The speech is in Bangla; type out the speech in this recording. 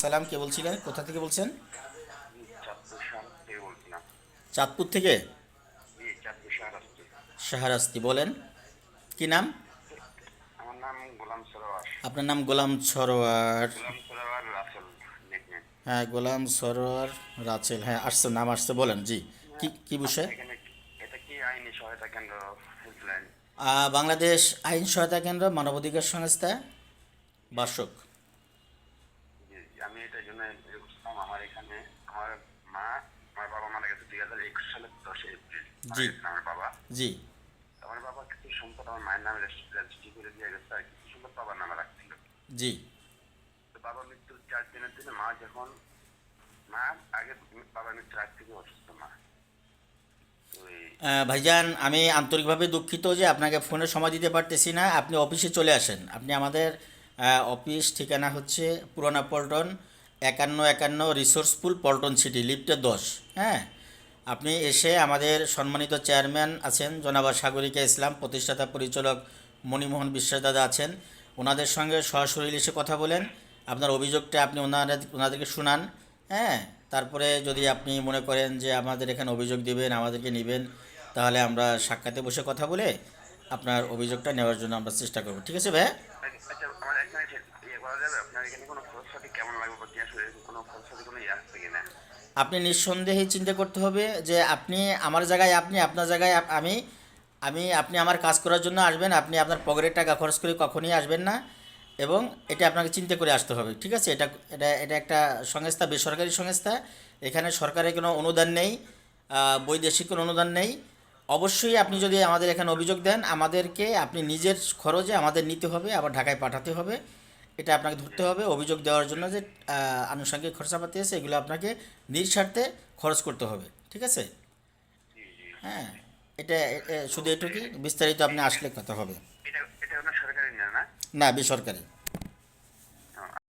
সালাম কে বলছিলেন? কোথা থেকে বলছেন? চাঁদপুর থেকে শাহরাস্তি বলেন। কি নাম? আপনার নাম গোলাম সরোয়ার। হ্যাঁ গোলাম সরোয়ার রাচেল হ্যাঁ আসছে নাম আসছে বলেন জি। কি কি বিষয়? বাংলাদেশ আইন সহায়তা কেন্দ্র মানবাধিকার সংস্থা বাসক। এটার জন্য আমার এখানে আমার মা আমার বাবা মারা গেছে দুই হাজার একুশ সালের দশই এপ্রিল। জি। আমার বাবা। জি। আমার বাবা কিছু সম্পদ আমার মায়ের নামে রেজিস্ট্রি করে দিয়ে গেছে আর কিছু সম্পদ বাবার নামে রাখছিল। জি। তো বাবা মৃত্যুর চার দিনের দিনে মা যখন মা আগে বাবার মৃত্যুর আগ থেকে অসুস্থ মা। ভাইজান আমি আন্তরিকভাবে দুঃখিত যে আপনাকে ফোনে সময় দিতে পারতেছি না। আপনি অফিসে চলে আসেন। আপনি আমাদের অফিস ঠিকানা হচ্ছে পুরানা পল্টন একান্ন একান্ন রিসোর্সফুল পল্টন সিটি লিফটের দশ হ্যাঁ? আপনি এসে আমাদের সম্মানিত চেয়ারম্যান আছেন, জনাবা সাগরিকা ইসলাম, প্রতিষ্ঠাতা পরিচালক মণিমোহন বিশ্বাস দাদা আছেন। ওনাদের সঙ্গে সরাসরি এসে কথা বলেন। আপনার অভিযোগটা আপনি ওনারা ওনাদেরকে শুনান হ্যাঁ? তারপরে যদি আপনি মনে করেন যে আমাদের এখানে অভিযোগ দিবেন, আমাদেরকে নেবেন, তাহলে আমরা সাক্ষাতে বসে কথা বলে আপনার অভিযোগটা নেওয়ার জন্য আমরা চেষ্টা করব। ঠিক আছে ভাই? আচ্ছা ইয়ে ইয়ে আপনি নিঃসন্দেহে চিন্তা করতে হবে যে আপনি আমার জায়গায় আপনি আপনার জায়গায় আমি আমি আপনি আমার কাজ করার জন্য আসবেন আপনি আপনার পকেটের টাকা খরচ করে কখনই আসবেন না এবং এটা আপনাকে চিন্তা করে আসতে হবে ঠিক আছে? এটা এটা এটা একটা সংস্থা বেসরকারি সংস্থা। এখানে সরকারের কোনো অনুদান নেই বৈদেশিক কোনো অনুদান নেই। অবশ্যই আপনি যদি আমাদের এখানে অভিযোগ দেন আমাদেরকে আপনি নিজের খরচে আমাদের নিতে হবে আবার ঢাকায় পাঠাতে হবে। এটা আপনাকে ধরতে হবে অভিযোগ দেওয়ার জন্য যে আনুষঙ্গিক খরচাপাতি আছে এগুলো আপনাকে নিঃস্বার্থে খরচ করতে হবে ঠিক আছে? হ্যাঁ এটা শুধু এটুকুই বিস্তারিত আপনি আসলে কথা হবে। না বেসরকারি।